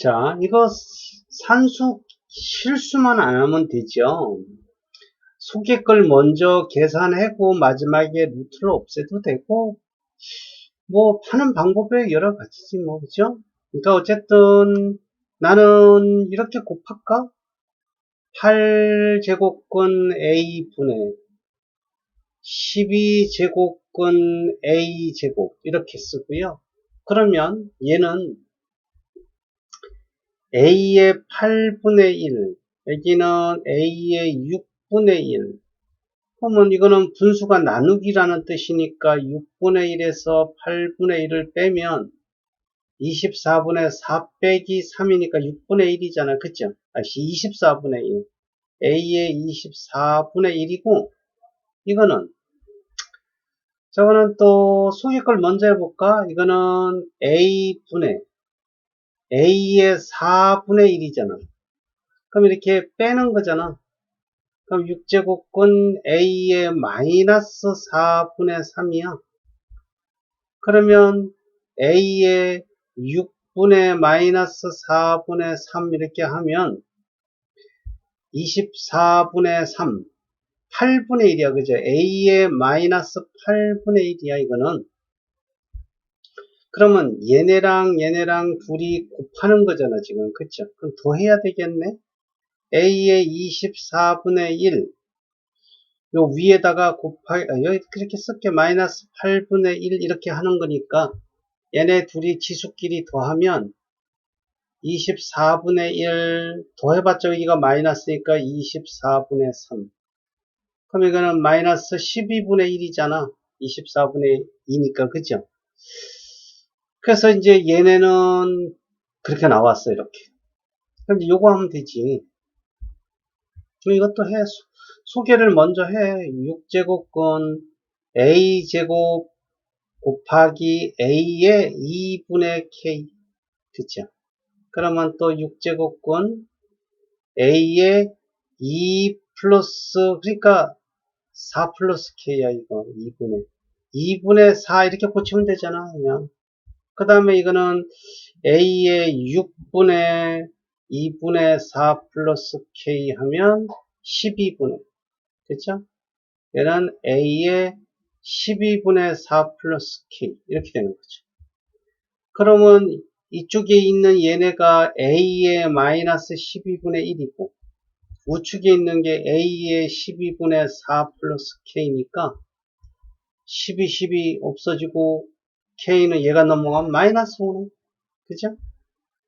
자, 이거 산수 실수만 안 하면 되죠. 속의 걸 먼저 계산하고 마지막에 루트를 없애도 되고 뭐 파는 방법에 여러 가지지 뭐 그죠? 그러니까 어쨌든 나는 이렇게 곱할까? 8제곱근 A분의 12제곱근 A제곱 이렇게 쓰고요. 그러면 얘는 A의 8분의 1 여기는 A의 6분의 1 그러면 이거는 분수가 나누기라는 뜻이니까 6분의 1에서 8분의 1을 빼면 24분의 4 빼기 3이니까 6분의 1이잖아. 그쵸? 아, 24분의 1. A의 24분의 1이고, 이거는, 저거는 또 속의 걸 먼저 해볼까? 이거는 A분의, A의 4분의 1이잖아. 그럼 이렇게 빼는 거잖아. 그럼 6제곱근 A의 마이너스 4분의 3이야. 그러면 A의 6분의 마이너스 4분의 3 이렇게 하면 24분의 3, 8분의 1이야. 그죠? A의 마이너스 8분의 1이야. 이거는. 그러면 얘네랑 얘네랑 둘이 곱하는 거잖아. 지금. 그쵸? 그럼 더 해야 되겠네? A의 24분의 1. 요 위에다가 곱하, 아, 여기 그렇게 쓸게 마이너스 8분의 1 이렇게 하는 거니까 얘네 둘이 지수끼리 더하면 24분의 1 더해봤자 여기가 마이너스니까 24분의 3 그럼 이거는 마이너스 12분의 1이잖아 24분의 2니까 그죠 그래서 이제 얘네는 그렇게 나왔어 이렇게. 그럼 요거 하면 되지. 이것도 해. 소개를 먼저 해. 6제곱근 a제곱 곱하기 a의 2분의 k. 그쵸 그러면 또 6제곱근 a의 2 플러스 그러니까 4 플러스 k야 이거. 2분의. 2분의 4 이렇게 고치면 되잖아 그냥 그 다음에 이거는 a의 6분의 2분의 4 플러스 k 하면 12분의 그쵸 얘는 a의 12분의 4 플러스 k 이렇게 되는 거죠. 그러면 이쪽에 있는 얘네가 a의 마이너스 12분의 1이고 우측에 있는 게 a의 12분의 4 플러스 k니까 12, 12 없어지고 k는 얘가 넘어가면 마이너스 5네. 그죠?